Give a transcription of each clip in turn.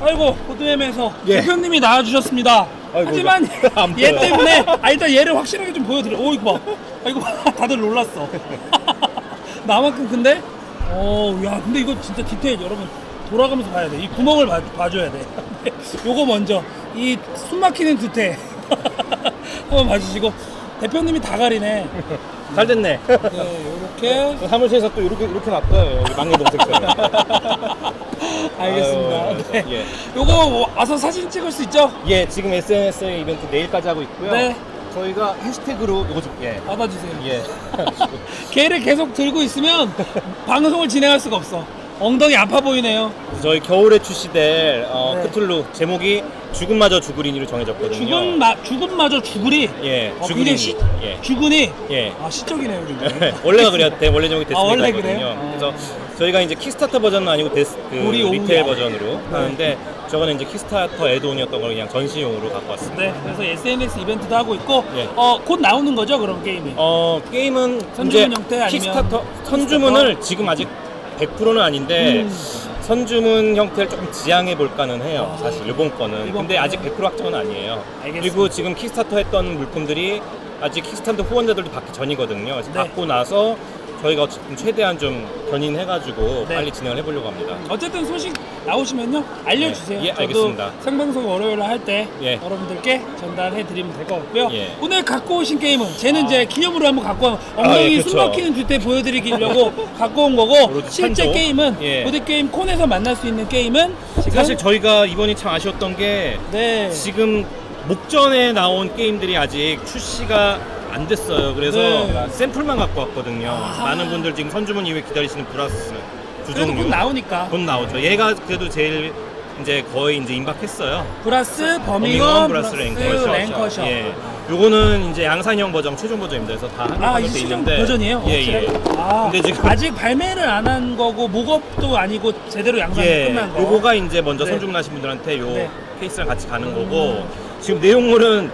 아이고 호드엠에서 예. 대표님이 나와주셨습니다. 아이고, 하지만 안 얘 보여. 때문에 아 일단 얘를 확실하게 좀 보여드려. 오 이거 봐. 아 이거 봐. 다들 놀랐어. 나만큼 큰데? 어, 야 근데 이거 진짜 디테일 여러분 돌아가면서 봐야 돼. 이 구멍을 봐, 봐줘야 돼. 요거 먼저 이 숨막히는 두태 한번 봐주시고 대표님이 다 가리네. 잘 됐네. 네, 요렇게 사무실에서 또 이렇게 이렇게 놨어요. 여기 막내 동생처럼. 알겠습니다. 아유, 네. 예. 요거 와서 사진 찍을 수 있죠? 예, 지금 SNS 이벤트 내일까지 하고 있고요. 네. 저희가 해시태그로 요거 좀 예. 받아주세요. 예. 걔를 계속 들고 있으면 방송을 진행할 수가 없어. 엉덩이 아파 보이네요. 저희 겨울에 출시될 어, 네. 크툴루 제목이 죽음마저 죽으리니로 정해졌거든요. 죽음 마 죽음마저 죽으리. 예, 어, 죽으리니. 시, 예. 죽으니. 예. 아 시적이네요, 굉장히. 원래가 그랬대 원래 제목이 아, 원래. 그래요? 어. 그래서 저희가 이제 킥스타터 버전은 아니고 데스 그 우리. 리테일 버전으로 네. 하는데 저거는 이제 킥스타터 애드온이었던 걸 그냥 전시용으로 갖고 왔습니다. 네, 그래서 SNS 이벤트도 하고 있고, 예. 어, 곧 나오는 거죠, 그럼 게임이. 어 게임은 선주문 형태 아니면 킥스타터 선주문을 지금 아직 100%는 아닌데 음. 선주문 형태를 조금 지향해 볼까는 해요. 아, 사실 이번 거는. 이번 근데 거는? 아직 100% 확정은 아니에요. 알겠습니다. 그리고 지금 킥스타터 했던 물품들이 아직 킥스타터 후원자들도 받기 전이거든요. 그래서 네. 받고 나서 저희가 어쨌든 최대한 좀 견인해가지고 네. 빨리 진행을 해보려고 합니다. 어쨌든 소식 나오시면요 알려주세요. 네. 예, 저도 알겠습니다. 생방송 월요일에 할때 예. 여러분들께 전달해 드리면 될 것 같고요. 예. 오늘 갖고 오신 게임은 쟤는 이제 기념으로 한번 갖고 온 아, 엉덩이 예, 그쵸. 숨 막히는 뒷대 보여드리려고 갖고 온 거고 그렇죠. 실제 한조. 게임은 예. 보드 게임 콘에서 만날 수 있는 게임은 지금 사실 저희가 이번이 참 아쉬웠던 게 네 지금 목전에 나온 게임들이 아직 출시가 안 됐어요. 그래서 네. 샘플만 갖고 왔거든요. 아. 많은 분들 지금 선주문 이후에 기다리시는 브라스 두 그래도 종류 곧 나오니까 곧 나오죠. 얘가 그래도 제일 이제 거의 이제 임박했어요. 플러스 버밍엄 버밍엄 브라스 랭커셔. 랭커셔 예. 요거는 이제 양산형 버전 최종 버전입니다. 그래서 다 아, 이돼 시즌 있는데 버전이에요? 예? 예. 아, 근데 지금 아직 발매를 안 한 거고 목업도 아니고 제대로 양산이 예, 끝난 거. 요거가 이제 먼저 네. 선주문하신 분들한테 요 네. 케이스랑 같이 가는 거고 지금 내용물은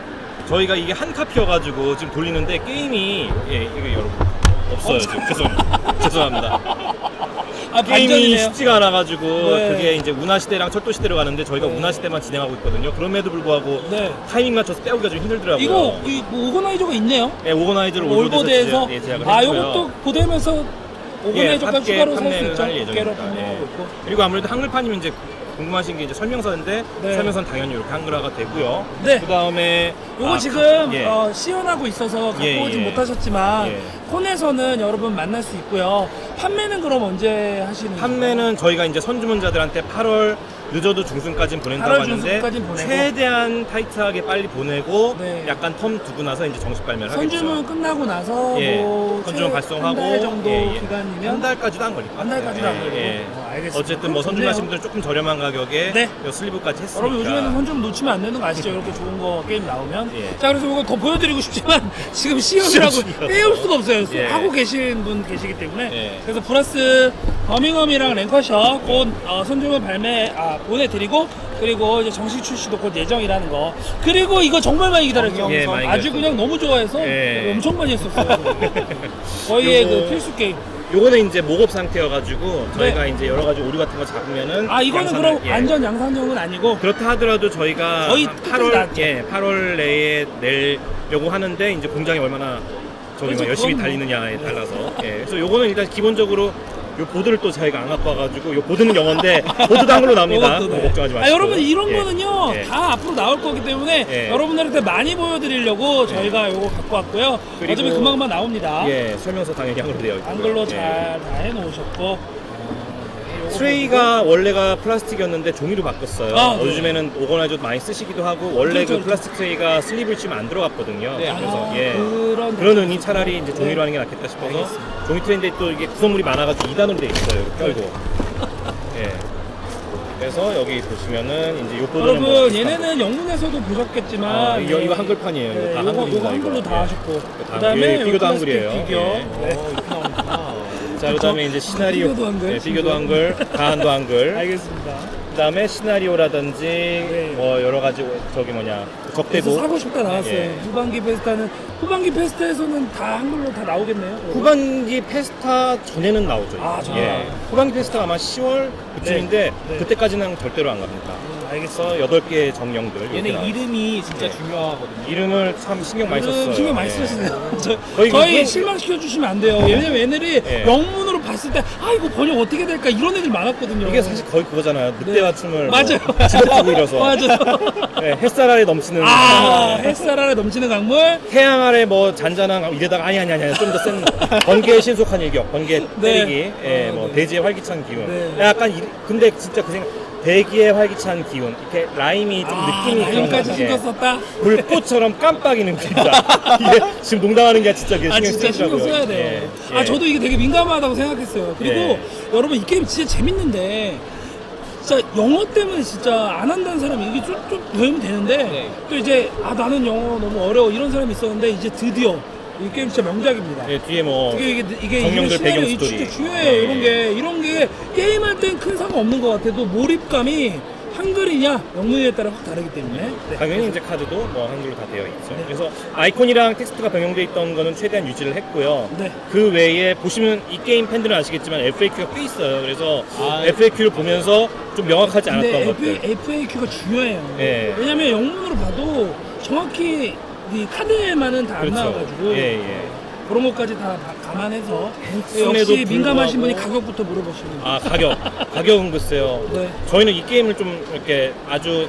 저희가 이게 한 카피여가지고 지금 돌리는데 게임이 예 이거 여러분 없어요 지금 죄송 죄송합니다 아, 게임이 반전이네요. 쉽지가 않아가지고 네. 그게 이제 운하 시대랑 철도 시대로 가는데 저희가 네. 운하 시대만 진행하고 있거든요 그럼에도 불구하고 네. 타이밍 맞춰서 빼오기가 좀 힘들더라고요 이거 이 뭐, 오거나이저가 있네요. 예, 오거나이즈를 올보드에서 올보드에서 제작을 아 했고요 이것도 보드면서 예, 오거나이저까지 함께 추가로 살 수 판매를 있죠. 할 예정입니다. 판매하고 예. 있고. 그리고 아무래도 한글판이면 이제 궁금하신 게 이제 설명서인데 네. 설명서는 당연히 이렇게 한글화가 되고요. 네. 그 다음에 요거 지금 예. 어, 시연하고 있어서 갖고 예, 오진 예. 못하셨지만 예. 콘에서는 여러분 만날 수 있고요. 판매는 그럼 언제 하시는 거예요? 판매는 저희가 이제 선주문자들한테 8월 늦어도 중순까지는 보낸다고 8월 하는데 보내고. 최대한 타이트하게 빨리 보내고 네. 약간 텀 두고 나서 이제 정식 발매를 선주문 하겠죠. 끝나고 나서 예. 뭐 선주문 최- 발송하고 한달 정도 예, 예. 기간이면 한 달까지도 안 걸릴 것한 같아요. 달까지도 안 걸리고. 예. 어, 알겠습니다. 어쨌든 뭐 선주문하신 좋네요. 분들 조금 저렴한 가격에 네. 요 슬리브까지 했으니까 여러분 요즘에는 선좀 놓치면 안 되는 거 아시죠? 이렇게 좋은 거 게임 나오면. 예. 자 그래서 이거 더 보여드리고 싶지만 지금 시연을 하고 시연. 빼올 수가 없어요. 예. 하고 계신 분 계시기 때문에. 예. 그래서 플러스 버밍엄이랑 랭커셔 곧 어, 선주문 발매 아, 보내드리고 그리고 이제 정식 출시도 곧 예정이라는 거. 그리고 이거 정말 많이 기다렸죠. 예, 많이 아주 기다렸죠. 그냥 너무 좋아해서 예. 엄청 많이 했었어요. 거의 요거- 그 필수 게임. 요거는 이제 목업 상태여가지고 저희가 네. 이제 여러 가지 오류 같은 거 잡으면은 아 이거는 양산을- 그럼 예. 완전 양산형은 아니고 그렇다 하더라도 저희가 거의 한 끝까지 8월 나왔죠. 예 8월 내에 내려고 하는데 이제 공장이 얼마나 저희가 그렇죠, 열심히 그건 뭐. 달리느냐에 달라서 예 그래서 요거는 일단 기본적으로 요 보드를 또 저희가 안 갖고 와가지고 요 보드는 영어인데 보드도 한글로 나옵니다 네. 걱정하지 마시고 아, 여러분 이런 예. 거는요 예. 다 앞으로 나올 거기 때문에 예. 여러분들한테 많이 보여드리려고 저희가 요거 갖고 왔고요. 그리고- 어차피 금방금방 나옵니다. 예 설명서 당연히 한글로 되어 있고 한글로 잘 다 해놓으셨고 요거 트레이가 원래가 플라스틱이었는데 종이로 바꿨어요. 아, 어, 네. 요즘에는 오거나이저 많이 쓰시기도 하고 원래 그렇죠, 그 플라스틱 트레이가 슬립을 치면 안 들어갔거든요. 보고. 그래서 아, 예. 그런 그런 의미 차라리 이제 종이로 네. 하는 게 낫겠다 싶어서 알겠습니다. 종이 트레인데 또 이게 구성물이 많아가지고 2단으로 돼 있어요. 이렇게 네. 펴고. 예. 그래서 여기 보시면은 이제 요 보드는 뭐 여러분 얘네는 영문에서도 보셨겠지만 아, 이거, 네. 이거 한글판이에요. 이거 네, 다 요거, 한글입니다. 요거 한글로. 다 예. 하셨고 다 그다음에 예, 요 비교도 한글이에요. 비교 예. 네. 자, 그다음에 이제 시나리오, 비교도 한글. 예, 비교도 한글, 가한도 한글. 알겠습니다. 그다음에 시나리오라든지 뭐 여러 가지 저기 뭐냐 적대부 사고 싶다 나왔어요. 예. 후반기 페스타는 후반기 페스타에서는 다 한글로 다 나오겠네요. 후반기 페스타 전에는 나오죠. 아, 예. 후반기 페스타가 아마 10월 그쯤인데 네. 네. 그때까지는 절대로 안 갑니다. 음, 알겠어. 그래서 8개 정령들 얘네. 이름이 진짜 예. 중요하거든요. 이름을 참 신경 많이 썼어요. 음, 신경 많이 예. 쓰시네요. 저, 거의 저희 그- 실망시켜 주시면 안 돼요. 왜냐면 얘네들이 예. 영문으로 봤을 때 아 이거 번역 어떻게 될까 이런 애들 많았거든요. 이게 사실 거의 그거잖아요. 늑대와 춤을 뭐 맞아요. 집어주고 일어서 맞아요. 네, 햇살 아래 넘치는 아 햇살 아래 넘치는 강물. 태양 아래 뭐 잔잔한 강- 이래다가 아니 아니 아니 좀더 센 번개의 신속한 일격 번개 때리기 예, 어, 뭐 네. 대지의 활기찬 기운 네. 약간 이, 근데 진짜 그 생각 대기의 활기찬 기운 이렇게 라임이 좀 아, 느낌이 그런 라임까지 거 신경 썼다. 불꽃처럼 깜빡이는 진짜 이게 지금 농담하는 게 진짜 아 진짜 신경. 써야 돼요. 예, 아 예. 저도 이게 되게 민감하다고 생각했어요. 그리고 예. 여러분 이 게임 진짜 재밌는데 진짜 영어 때문에 진짜 안 한다는 사람이 이게 좀, 좀 배우면 되는데 네. 또 이제 아 나는 영어 너무 어려워 이런 사람이 있었는데 이제 드디어 이 게임 진짜 명작입니다. 예, 뒤에 뭐 이게 이게 이게 정령들 시나리오 배경 이 스토리. 진짜 중요해요. 네. 이런 게 이런 게 게임할 땐 큰 상관 없는 것 같아도 몰입감이 한글이냐 영문에 따라 확 다르기 때문에 네. 당연히 이제 카드도 뭐 한글로 다 되어 있죠. 그래서 아이콘이랑 텍스트가 변경돼 있던 거는 최대한 유지를 했고요. 네. 그 외에 보시면 이 게임 팬들은 아시겠지만 FAQ가 꽤 있어요. 그래서 아, FAQ를 보면서 좀 명확하지 않았던 근데 것들. FAQ가 중요해요. 예. 왜냐면 영문으로 봐도 정확히 이 카드에만은 다 안 그렇죠. 나와가지고 예, 예. 그런 것까지 다 바- 감안해서 역시 민감하신 분이 불구하고. 가격부터 물어보시는 거예요. 아 가격, 가격은 글쎄요. 네. 저희는 이 게임을 좀 이렇게 아주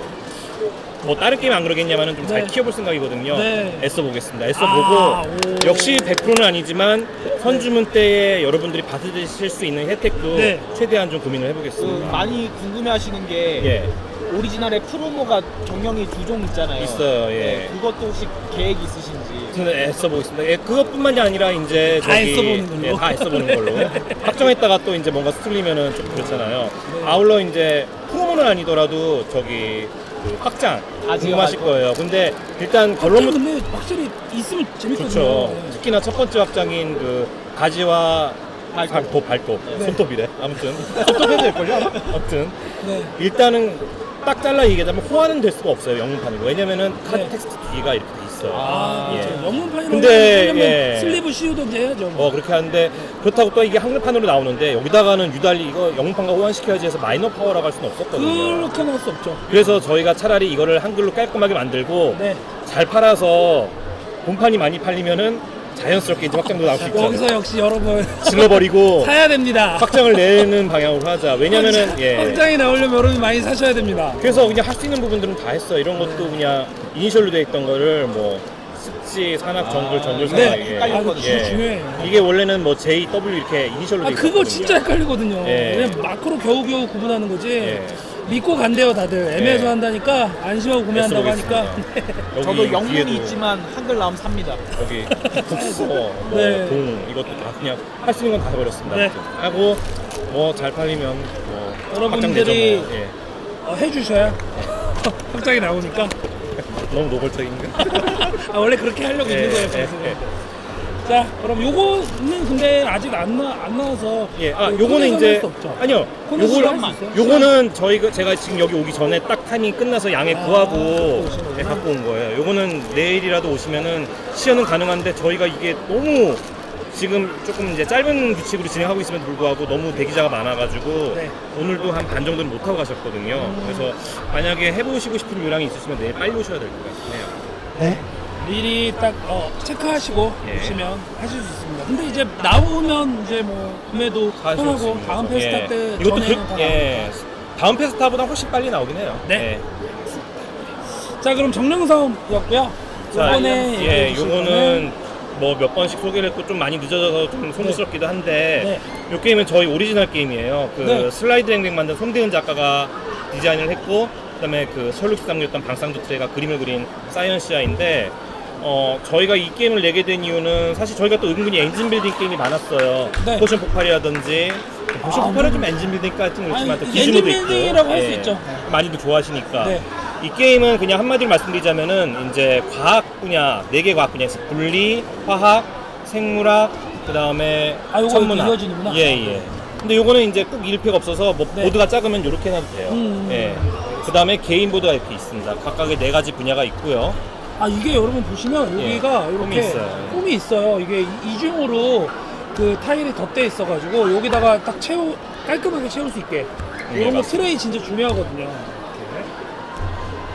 뭐 다른 게임 안 그러겠냐만은 좀 잘 네. 키워볼 생각이거든요. 네. 애써 보겠습니다. 애써 아, 보고 오. 역시 100%는 아니지만 선주문 때에 여러분들이 받으실 수 있는 혜택도 네. 최대한 좀 고민을 그 해보겠습니다. 많이 궁금해하시는 게 예. 오리지널에 프로모가 정령이 두 종 있잖아요. 있어요, 예. 네, 그것도 혹시 계획 있으신지. 저는 애써 보겠습니다. 예, 그것뿐만이 아니라 이제 다 저기 애써 보는 걸로. 예, 다 애써 보는 걸로 확정했다가 또 이제 뭔가 스틀리면은 좀 그렇잖아요. 네. 아울러 이제 프로모는 아니더라도 저기 그 확장 아, 궁금하실 지금 거예요. 근데 일단 결론부터 근데 확실히 있으면 재밌거든요. 좋죠. 네. 특히나 첫 번째 확장인 그 가지와 발톱. 발톱, 발톱, 네. 손톱이래. 아무튼 손톱 해도 될걸요? 아무튼 네. 일단은 딱 잘라 얘기하자면 호환은 될 수가 없어요 영문판으로. 왜냐면은 카드 네. 텍스트 뒤가 이렇게 돼 있어요. 아, 예. 그렇죠. 영문판이라고 근데, 하면 예. 슬리브 씌우던지 해야죠. 뭐. 어 그렇게 하는데 그렇다고 또 이게 한글판으로 나오는데 여기다가는 유달리 이거 영문판과 호환시켜야지 해서 마이너 파워라고 할 수는 없었거든요. 그렇게는 할수 없죠. 그래서 저희가 차라리 이거를 한글로 깔끔하게 만들고 네. 잘 팔아서 본판이 많이 팔리면은 자연스럽게 이제 확장도 나올 수 있죠. 여기서 역시 여러분 질러버리고 사야 됩니다. 확장을 내는 방향으로 하자. 왜냐면은 예. 확장이 나오려면 여러분 많이 사셔야 됩니다. 그래서 그냥 할 수 있는 부분들은 다 했어. 이런 것도 그냥 이니셜로 돼 있던 거를 뭐 습지, 산악, 정글, 정글, 산악 네. 이게. 아, 이거 진짜 중요해요. 이게 원래는 뭐 J, W 이렇게 이니셜로 아돼 그거 있었거든요. 진짜 헷갈리거든요. 예. 그냥 마크로 겨우겨우 구분하는 거지. 예. 믿고 간대요 다들. 애매해서 예. 한다니까 안심하고 구매한다고. 하니까. 여기 저도 영문이 뒤에도 있지만 한글 나오면 삽니다. 여기 국서, 뭐 네. 동 이것도 다 그냥 할 수 있는 건 다 해버렸습니다. 네. 하고 뭐 잘 팔리면 뭐 여러분들이 확장되죠, 뭐. 예. 어, 해주셔야 확장이 나오니까. 너무 노골적인가? 아 원래 그렇게 하려고 예, 있는 거예요. 예. 자 그럼 요거는 근데 아직 안, 나, 안 나와서 예, 아, 그 요거는 이제. 아니요. 요거는 할수 있어요? 요거는 저희가 제가 지금 여기 오기 전에 딱 타이밍 끝나서 양해 아, 구하고 갖고 오신 거구나. 예, 갖고 온 거예요. 요거는 내일이라도 오시면은 시연은 가능한데 저희가 이게 너무 지금 조금 이제 짧은 규칙으로 진행하고 있음에도 불구하고 너무 대기자가 많아가지고 네. 오늘도 한 반 정도는 못 하고 가셨거든요. 음. 그래서 만약에 해보시고 싶은 요량이 있으시면 내일 빨리 오셔야 될 것 같아요. 미리 딱 어, 체크하시고 예. 오시면 하실 수 있습니다. 근데 이제 나오면 이제 뭐 구매도 다 편하고 좋습니다. 다음 페스타 예. 때 이것도 전에는 그, 다 예. 다음 페스타보다 훨씬 빨리 나오긴 해요. 네. 예. 자 그럼 정령사업이었고요. 자, 이번에 예, 얘기해 주실 요거는 뭐 몇 번씩 소개를 했고 좀 많이 늦어져서 좀 송구스럽기도 한데 요 게임은 저희 오리지널 게임이에요. 그 네. 슬라이드 행백 만든 송대은 작가가 디자인을 했고 그다음에 그 셜록시상이었던 방상도 트레가 그림을 그린 사이언시아인데 어 저희가 이 게임을 내게 된 이유는 사실 저희가 또 은근히 엔진 빌딩 게임이 많았어요. 네. 포션 폭발이라든지 포션 아, 폭발은 음. 좀 엔진 빌딩까지는 그렇지만 또 아니, 엔진 있고 빌딩이라고 할 수 예, 있죠. 많이들 좋아하시니까 네. 이 게임은 그냥 한마디로 말씀드리자면은 이제 과학 분야 네 개 과학 분야 있어요. 분리, 화학, 생물학, 그 다음에 아, 요거 천문학. 이어지는구나. 예 예. 근데 요거는 이제 꼭 1패가 없어서 뭐 네. 보드가 작으면 이렇게 해놔도 돼요. 음. 예. 그 다음에 개인 보드가 이렇게 있습니다. 각각의 네 가지 분야가 있고요. 아 이게 여러분 보시면 예, 여기가 홈이 이렇게 있어요. 홈이 있어요. 이게 이- 이중으로 그 타일이 덧대 있어가지고 여기다가 딱 채우 깔끔하게 채울 수 있게 네, 이런 거 맞습니다. 트레이 진짜 중요하거든요.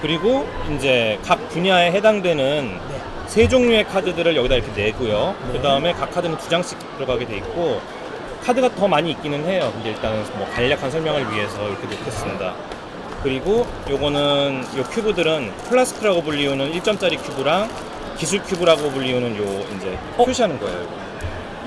그리고 이제 각 분야에 해당되는 네. 세 종류의 카드들을 여기다 이렇게 내고요. 네. 그 다음에 각 카드는 두 장씩 들어가게 돼 있고 카드가 더 많이 있기는 해요. 근데 일단은 뭐 간략한 설명을 위해서 이렇게 놓겠습니다. 그리고 요거는 요 큐브들은 플라스크라고 불리우는 1점짜리 큐브랑 기술 큐브라고 불리우는 요 이제 어? 표시하는 거예요.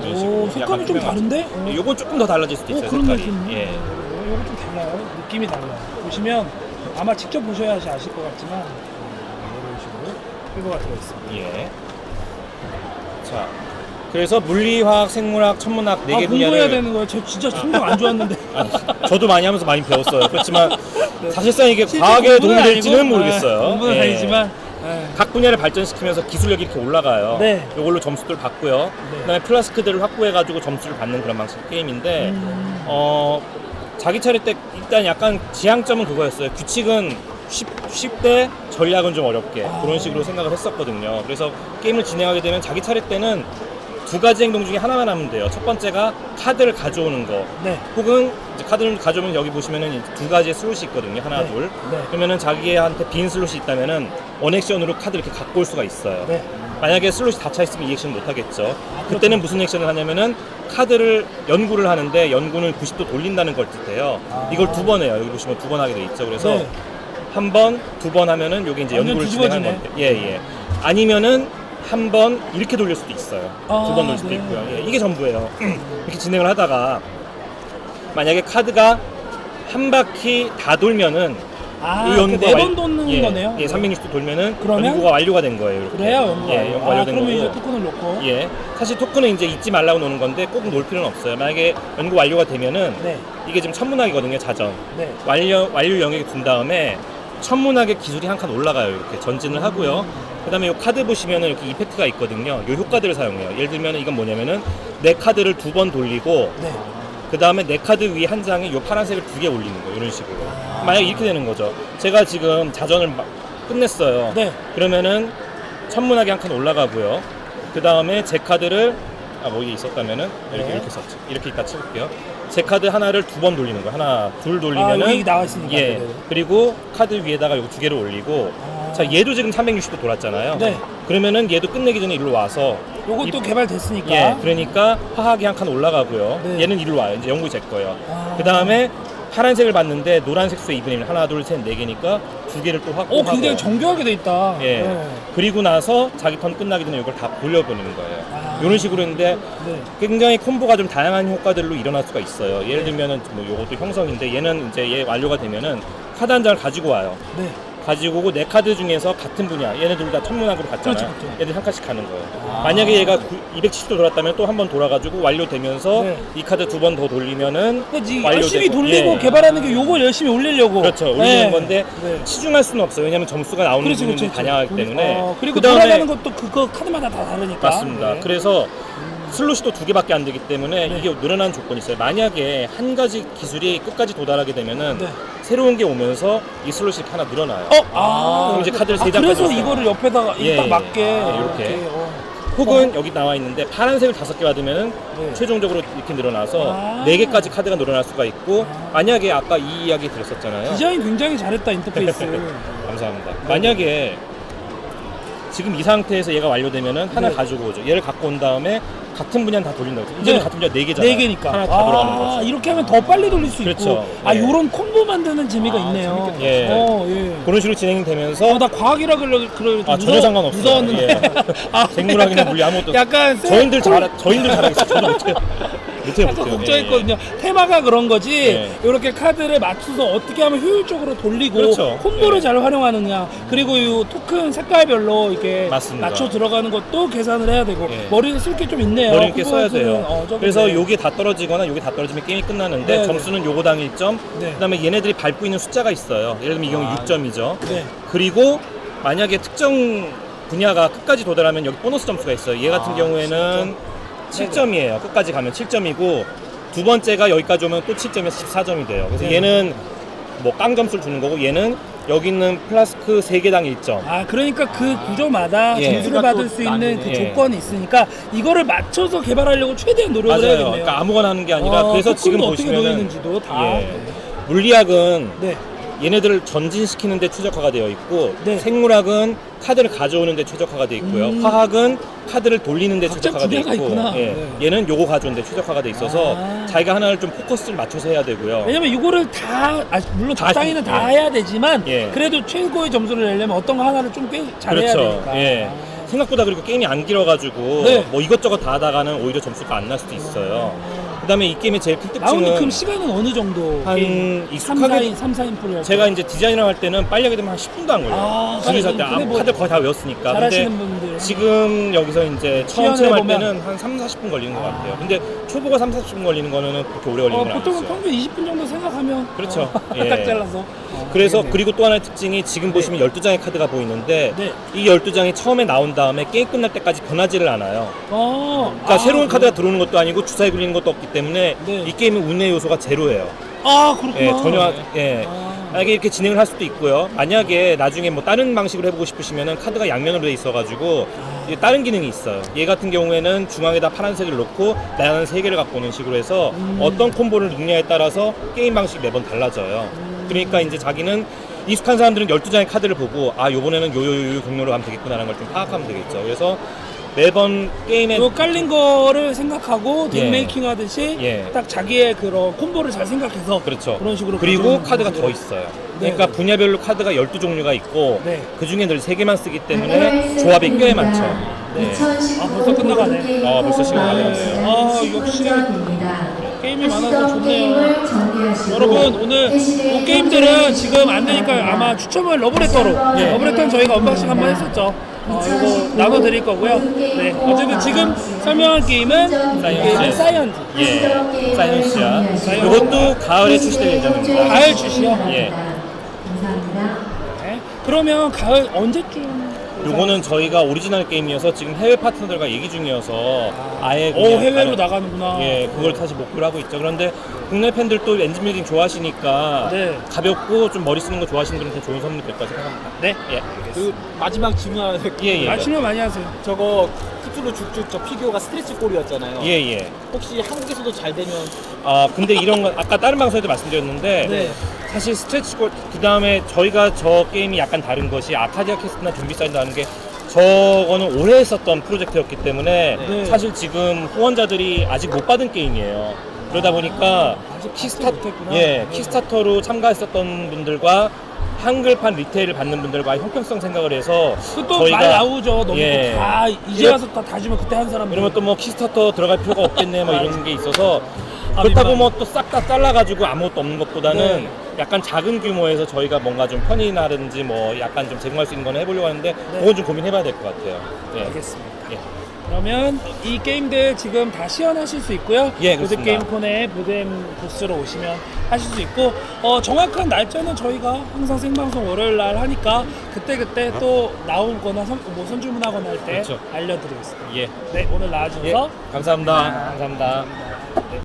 이런 오 식으로. 색감이 약간 좀 투명하죠. 다른데? 어. 네, 요건 조금 더 달라질 수도 오, 있어요. 그런 색깔이. 느낌. 예. 요거 좀 달라요. 느낌이 달라요. 보시면 아마 직접 보셔야지 아실 것 같지만 음, 이런 식으로 큐브가 들어있습니다. 예. 자, 그래서 물리 화학, 생물학, 천문학 네아개 공부해야 분야를 되는 거예요. 저 진짜 성적 안 좋았는데. 아, 저도 많이 하면서 많이 배웠어요. 그렇지만 사실상 이게 실제 과학에 공부는 도움이 될지는 아니고, 모르겠어요. 네, 공부는 예. 아니지만. 네. 각 분야를 발전시키면서 기술력이 이렇게 올라가요. 네. 이걸로 점수를 받고요. 네. 그다음에 플라스크들을 확보해가지고 점수를 받는 그런 방식 게임인데, 음. 어 자기 차례 때 일단 약간 지향점은 그거였어요. 규칙은 쉽, 쉽대 전략은 좀 어렵게 아. 그런 식으로 생각을 했었거든요. 그래서 게임을 진행하게 되면 자기 차례 때는 두 가지 행동 중에 하나만 하면 돼요. 첫 번째가 카드를 가져오는 거. 네. 혹은 이제 카드를 가져오면 여기 보시면은 두 가지의 슬롯이 있거든요. 하나, 네. 둘. 네. 그러면은 자기한테 빈 슬롯이 있다면은 원액션으로 카드 이렇게 갖고 올 수가 있어요. 네. 만약에 슬롯이 다 차 있으면 이 액션을 못 하겠죠. 아, 그때는 무슨 액션을 하냐면은 카드를 연구를 하는데 연구는 90도 돌린다는 걸 뜻해요. 아. 이걸 두 번 해요. 여기 보시면 두 번 하게 돼 있죠. 그래서 네. 한 번, 두 번 하면은 여기 이제 완전 연구를 진행하는 뒤집어지네. 건데. 예, 예. 아니면은 한 번 이렇게 돌릴 수도 있어요. 아, 두 번 돌릴 수도 네. 있고요. 예, 이게 전부예요. 이렇게 진행을 하다가 만약에 카드가 한 바퀴 다 돌면은 아, 이 연구가 네번 완- 돕는 예, 거네요. 예, 360도 돌면은 그러면? 연구가 완료가 된 거예요. 이렇게. 그래야 연구가. 예, 연구 아, 완료된 그러면 이제 거고. 토큰을 놓고. 예, 사실 토큰은 이제 잊지 말라고 놓는 건데 꼭 놓을 필요는 없어요. 만약에 연구 완료가 되면은 네. 이게 지금 천문학이거든요, 자전. 네. 완료 완료 영역에 둔 다음에 천문학의 기술이 한 칸 올라가요. 이렇게 전진을 하고요. 그 다음에 이 카드 보시면은 이렇게 이펙트가 있거든요. 이 효과들을 사용해요. 예를 들면 이건 뭐냐면은 내 카드를 두 번 돌리고 네. 그 다음에 내 카드 위에 한 장에 이 파란색을 두 개 올리는 거예요. 이런 식으로. 만약에 이렇게 되는 거죠. 제가 지금 자전을 막 끝냈어요. 네. 그러면은 천문학이 한 칸 올라가고요. 그 다음에 제 카드를 아 뭐 이게 있었다면은 이렇게 네. 이렇게 썼죠. 이렇게 이따 쳐볼게요. 제 카드 하나를 두 번 돌리는 거예요. 하나, 둘 아, 돌리면은 여기 나와 있으니까. 예. 네네. 그리고 카드 위에다가 이거 두 개를 올리고 아. 자 얘도 지금 360도 돌았잖아요. 네. 그러면은 얘도 끝내기 전에 이리로 와서 요것도 이- 개발됐으니까. 예, 그러니까 화학이 한 칸 올라가고요. 네. 얘는 이리로 와요. 이제 연구이 제 거예요. 아. 그 다음에 파란색을 봤는데 노란색 수의 2분의 1 하나, 둘, 셋, 네 개니까 두 개를 또 확보하고 어, 굉장히 정교하게 돼 있다. 예. 네. 그리고 나서 자기 턴 끝나기 전에 이걸 다 돌려보내는 거예요. 아. 이런 식으로 했는데 네. 굉장히 콤보가 좀 다양한 효과들로 일어날 수가 있어요. 예를 들면은 뭐 요것도 형성인데 얘는 이제 얘 완료가 되면은 카드 한 장을 가지고 와요. 네. 가지고 오고 내 카드 중에서 같은 분야 얘네들 다 천문학으로 갔잖아요. 그렇죠, 그렇죠. 얘들 한 칸씩 가는 거예요. 아. 만약에 얘가 270도 돌았다면 또 한 번 돌아가지고 완료되면서 네. 이 카드 두 번 더 돌리면은 완료되고. 열심히 돌리고 예. 개발하는 게 요걸 열심히 올리려고. 그렇죠. 올리는 네. 건데 네. 치중할 수는 없어요. 왜냐하면 점수가 나오는 그렇죠, 부분이 그렇죠. 다양하기 때문에. 어, 그리고 그다음에- 돌아가는 것도 그거 카드마다 다 다르니까. 맞습니다. 네. 그래서 슬롯이 또 두 개밖에 안 되기 때문에 네. 이게 늘어난 조건이 있어요. 만약에 한 가지 기술이 끝까지 도달하게 되면은 네. 새로운 게 오면서 이 슬롯이 이렇게 하나 늘어나요. 어, 아, 그럼 이제 카드를 세 아, 장 그래서. 이거를 옆에다가 예, 딱 예. 맞게 아, 이렇게. 어. 혹은 여기 나와 있는데 파란색을 다섯 개 받으면은 네. 최종적으로 이렇게 늘어나서 아. 네 개까지 카드가 늘어날 수가 있고 아. 만약에 아까 이 이야기 들었었잖아요. 디자인 굉장히 잘했다 인터페이스. 감사합니다. 만약에 지금 이 상태에서 얘가 완료되면은 하나 네. 가지고 오죠. 얘를 갖고 온 다음에 같은 분야는 다 돌린다고. 이제는 네. 같은 분야 네 개잖아요. 네 개니까. 하나 다 돌아가는 아, 거죠. 이렇게 하면 더 빨리 돌릴 수 그렇죠. 있고. 아, 예. 요런 콤보 만드는 재미가 있네요. 재밌겠다. 예. 어, 예. 그런 식으로 진행되면서 어, 나 과학이라 그러 그러 아, 전혀 상관없어요. 무서웠는데. 예. 아, 생물학이나 물리 아무것도 약간 세- 저희들 잘 저희들 잘하겠어요. 저도 못해요. 못해요, 살짝 못해요. 걱정했거든요. 테마가 그런 거지. 예. 이렇게 카드를 맞춰서 어떻게 하면 효율적으로 돌리고 그렇죠. 콤보를 예. 잘 활용하느냐. 그리고 이 토큰 색깔별로 이렇게 맞습니다. 맞춰 들어가는 것도 계산을 해야 되고 예. 머리를 쓸 게 좀 있네요. 머리 이렇게 써야 돼요. 어, 그래서 네. 요게 다 떨어지거나 요게 다 떨어지면 게임이 끝나는데 네, 점수는 요거당 1점. 네. 그다음에 얘네들이 밟고 있는 숫자가 있어요. 예를 들면 이 경우 아. 6점이죠. 네. 그리고 만약에 특정 분야가 끝까지 도달하면 여기 보너스 점수가 있어요. 얘 같은 아, 경우에는 7점이에요. 끝까지 가면 7점이고 두 번째가 여기까지 오면 또 7점에서 14점이 돼요. 그래서 네. 얘는 뭐 깡점수를 주는 거고 얘는 여기 있는 플라스크 3개당 1점. 아 그러니까 그 구조마다 예. 점수를 받을 수 있는 나뉘네. 그 예. 조건이 있으니까 이거를 맞춰서 개발하려고 최대한 노력을 맞아요. 해야겠네요. 그러니까 아무거나 하는 게 아니라 어, 그래서 지금 어떻게 보시면은 놓이는지도 다. 예. 물리학은 네. 얘네들을 전진시키는 데 최적화가 되어 있고 네. 생물학은 카드를 가져오는 데 최적화가 되어 있고요. 음. 화학은 카드를 돌리는 데 각자 최적화가 되어 분야가 있고 있구나. 예. 네. 얘는 요거 가져오는 데 최적화가 되어 있어서 아. 자기가 하나를 좀 포커스를 맞춰서 해야 되고요. 왜냐면 이거를 다 아, 물론 다 적당히는 다 예. 해야 되지만 예. 그래도 최고의 점수를 내려면 어떤 거 하나를 좀 꽤 잘해야 그렇죠. 되니까. 예. 아. 생각보다 그리고 게임이 안 길어가지고 네. 뭐 이것저것 다 하다가는 오히려 점수가 안 날 수도 있어요. 그다음에 이 게임의 제일 큰 라운드 특징은 그럼 시간은 어느 정도? 한 게임? 3, 익숙하게 4인, 3, 4인 풀을 할 제가 때? 이제 디자인을 할 때는 빨리 하게 되면 한 10분도 안 걸려요. 아, 때 근데 아, 뭐 카드 거의 다 외웠으니까. 잘하시는 근데 분들 지금 여기서 이제 처음 시연해 체험할 보면- 때는 한 3, 40분 걸리는 것 같아요. 근데 초보가 3, 40분 걸리는 거는 그렇게 오래 걸리는 어, 건 보통은 아니죠. 평균 20분 정도 생각하면 그렇죠. 어, 예. 딱 잘라서 그래서 네네. 그리고 또 하나의 특징이 지금 보시면 12장의 카드가 보이는데 네. 이 12장이 처음에 나온 다음에 게임 끝날 때까지 변하지를 않아요. 어, 그러니까 아, 새로운? 카드가 들어오는 것도 아니고 주사위 굴리는 것도 없기 때문에 네. 이 게임은 운의 요소가 제로예요. 아 그렇구나 예, 전혀 예. 아. 만약에 이렇게 진행을 할 수도 있고요. 만약에 나중에 뭐 다른 방식으로 해보고 싶으시면은 카드가 양면으로 돼 있어가지고 이게 다른 기능이 있어요. 얘 같은 경우에는 중앙에다 파란색을 놓고 나는 세 개를 갖고 오는 식으로 해서 음. 어떤 콤보를 넣느냐에 따라서 게임 방식이 매번 달라져요. 그러니까 이제 자기는 익숙한 사람들은 12장의 카드를 보고 아 요번에는 요요요요 경로로 가면 되겠구나라는 걸 좀 파악하면 되겠죠. 그래서 매번 게임에 요 깔린 거를 생각하고 덱 예. 메이킹 하듯이 예. 딱 자기의 그런 콤보를 잘 생각해서 그렇죠. 그런 식으로 그리고 가져오는 카드가. 더 있어요. 네. 그러니까 분야별로 카드가 12종류가 있고 네. 그 중에 늘 3개만 쓰기 때문에 조합이 꽤 많죠. 네. 아, 벌써 끝나가네. 아, 벌써 시간 다 됐네요. 아, 역시 게임이 많아서 좋네요. 여러분 오늘 이 게임들은 지금 안 되니까 아마 추첨을 러브레터로 예. 러브레터는 저희가 언박싱 한번 했었죠. 어, 이거 나눠드릴 거고요. 네, 어쨌든 지금 설명한 게임은 사이언스. 사이언즈. 예, 사이언스야. 사이언스. 이것도 가을에 출시될 예정입니다. 가을 출시요. 예. 네. 그러면 가을 언제쯤? 요거는 저희가 오리지널 게임이어서 지금 해외 파트너들과 얘기 중이어서 아예 오 그냥 해외로 가는- 나가는구나. 예, 그걸 사실 목표로 하고 있죠. 그런데 국내 팬들도 엔진 빌딩 좋아하시니까 네. 가볍고 좀 머리 쓰는 거 좋아하시는 분한테 좋은 선물이 될 거라 생각합니다. 네. 예. 그 마지막 질문 하나 드릴게요. 예, 예. 아침에 많이 하세요. 저거 크툴루 죽죽 저 피규어가 스트레치 골이었잖아요. 예, 예. 혹시 한국에서도 잘 되면 아 근데 이런 건 아까 다른 방송에도 말씀드렸는데 네. 사실 스트레치 골 그 다음에 저희가 저 게임이 약간 다른 것이 아카디아 캐스트나 좀비 하는 게 저거는 오래 했었던 프로젝트였기 때문에 네. 사실 지금 후원자들이 아직 못 받은 게임이에요. 그러다 보니까 아 직 키스타 받지 못했구나. 예 네. 키스타터로 참가했었던 분들과 한글판 리테일을 받는 분들과 형평성 생각을 해서 그또 말 나오죠. 너무 예. 다 이제 이거- 와서 다 다지면 그때 한 사람. 이러면 또 뭐 키스타터 들어갈 필요가 없겠네 뭐 이런 게 있어서 아, 그렇다고 민망해. 뭐또싹 다 잘라가지고 아무것도 없는 것보다는 네. 약간 작은 규모에서 저희가 뭔가 좀 편의라든지 뭐 약간 좀 제공할 수 있는 건 해보려고 하는데 네. 그건 좀 고민해봐야 될 것 같아요. 예. 알겠습니다. 예. 그러면 이 게임들 지금 다 시연하실 수 있고요. 예, 보드 그렇습니다. 게임 콘의 보드엠 부스로 오시면 하실 수 있고 어, 정확한 날짜는 저희가 항상 생방송 월요일 날 하니까 그때 그때 또 나오거나 선, 뭐 선주문하거나 할 때 그렇죠. 알려드리겠습니다. 예. 네 오늘 예. 나와주셔서 감사합니다. 감사합니다.